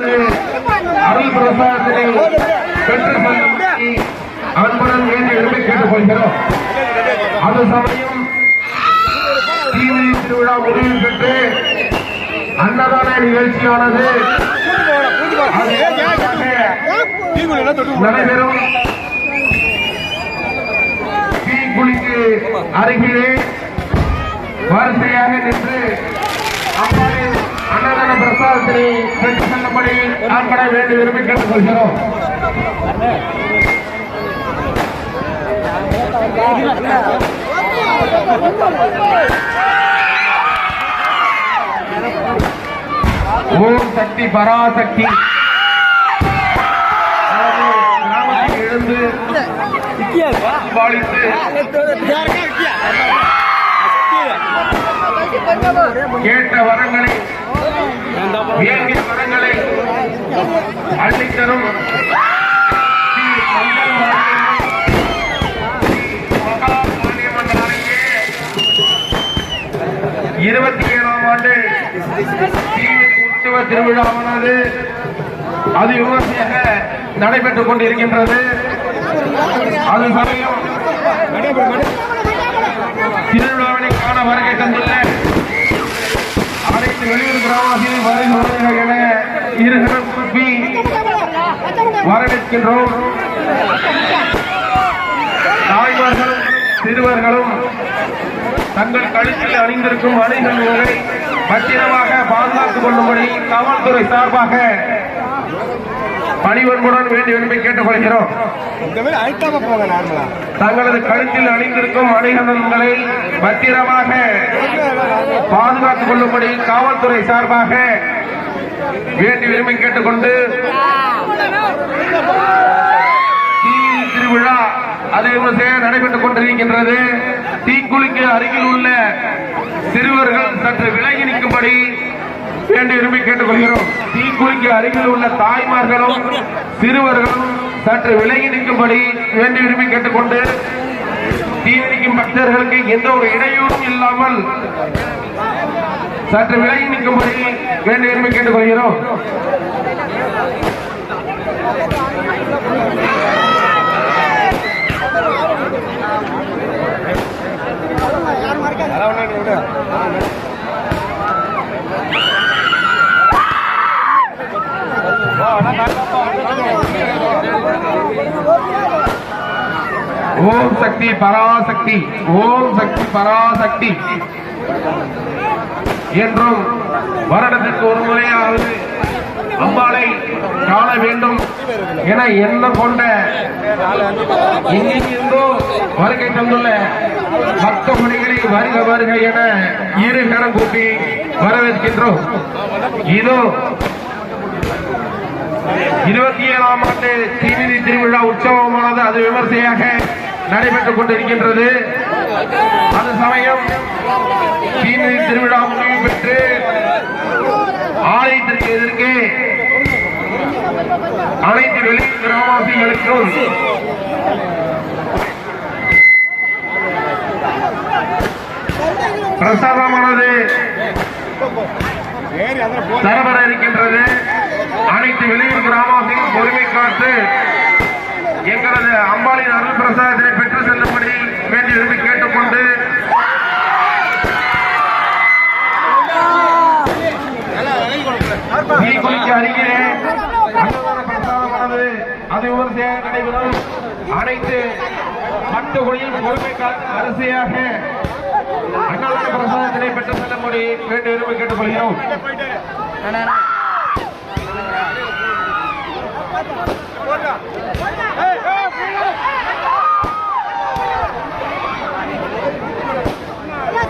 அருள் பிரசாதத்தினை பெற்று செல்லும்படி அன்புடன் வேண்டி விரும்பி கேட்டுக்கொள்கிறோம். அது சமயம் தீமிதி திருவிழா முடிவு பெற்று அன்னதான நிகழ்ச்சியானது நடைபெறும். தீக்குழிக்கு அருகிலே வரிசையாக நின்று அம்மாவின் அன்னதான பிரசாதத்தினை பெற்று செல்லும்படி அன்பட வேண்டி விரும்பி கேட்டுக்கொள்கிறோம். ஓம் சக்தி பராசக்தி. எழுந்து கேட்ட வரங்களை அள்ளித்தரும் இருபத்தி ஏழாம் ஆண்டு உற்சவ திருவிழாவானது. அது விமர்சையாக நடைபெற்றுக் கொண்டிருக்கின்றது. அது சமயம் திருவிழாவினை காண வருகை தந்துள்ள அனைத்து வெளியூர் கிராமவாசிகளை வருகை என இருக்கிற வரவேற்கின்றோம். தாய்மார்களும் சிறுவர்களும் தங்கள் கழுத்தில் அணிந்திருக்கும் அணிகலன்களை பத்திரமாக பாதுகாத்துக் கொள்ளும்படி காவல்துறை சார்பாக பணிவன்புடன் வேண்டி விரும்பி கேட்டுக்கொள்கிறோம். தங்களது கழுத்தில் அணிந்திருக்கும் அணிகலன்களை பத்திரமாக பாதுகாத்துக் கொள்ளும்படி காவல்துறை சார்பாக வேண்டி விரும்பி கேட்டுக்கொண்டு தீ திருவிழா அது நடைபெற்றுக் கொண்டிருக்கின்றது. தீக்குளிக்கு அருகில் உள்ள சிறுவர்கள் சற்று விலகி நிற்கும்படி வேண்டிய விரும்பி கேட்டுக்கொள்கிறோம். தீக்குளிக்கு அருகில் உள்ள தாய்மார்களும் சிறுவர்களும் சற்று விலகி நிற்கும்படி வேண்டிய விரும்பி கேட்டுக்கொண்டு தீவிரிக்கும் பக்தர்களுக்கு எந்த ஒரு இடையூறும் இல்லாமல் சற்று விலகி நிற்கும்படி வேண்டி விரும்பி கேட்டுக்கொள்கிறோம். ஓம் சக்தி பராசக்தி ஓம் சக்தி பராசக்தி. என்றும் வருடத்திற்கு ஒரு முறையாவது அம்பாளை காண வேண்டும். என என்ன கொண்ட எங்கிருந்தோ வருகை தந்துள்ள பக்த மணிகளை வருக வருக என இரு கரம் கூட்டி வரவேற்கின்றோம். இதோ இருபத்தி ஏழாம் ஆண்டு தீமிதி திருவிழா உற்சவமானது அது விமர்சையாக நடைபெற்றுக் கொண்டிருக்கின்றது. அது சமயம் தீமிதி திருவிழா முடிவு பெற்று ஆலயத்திற்கு எதிர்க்கே அனைத்து வெளி கிராமவாசிகளுக்கும் பிரசாதமானது தரப்பட இருக்கின்றது. அனைத்து வெளியூர் கிராமவாசிகளும் பொறுமை காத்து எங்களது அம்பாளின் அருள் பிரசாதத்தினை பெற்று செல்லும்படி வேண்டி விரும்பி கேட்டுக்கொண்டு தீக்குளிக்கு அருகிலே அது விமர்சையாக நடைபெறும். அனைத்து பட்டு குழியில் பொறுமை காத்து வரிசையாக அன்னதான பிரசாதத்தினை பெற்று செல்ல முடி வேண்டி விரும்பி கேட்டுக்கொள்கிறோம். போட்டா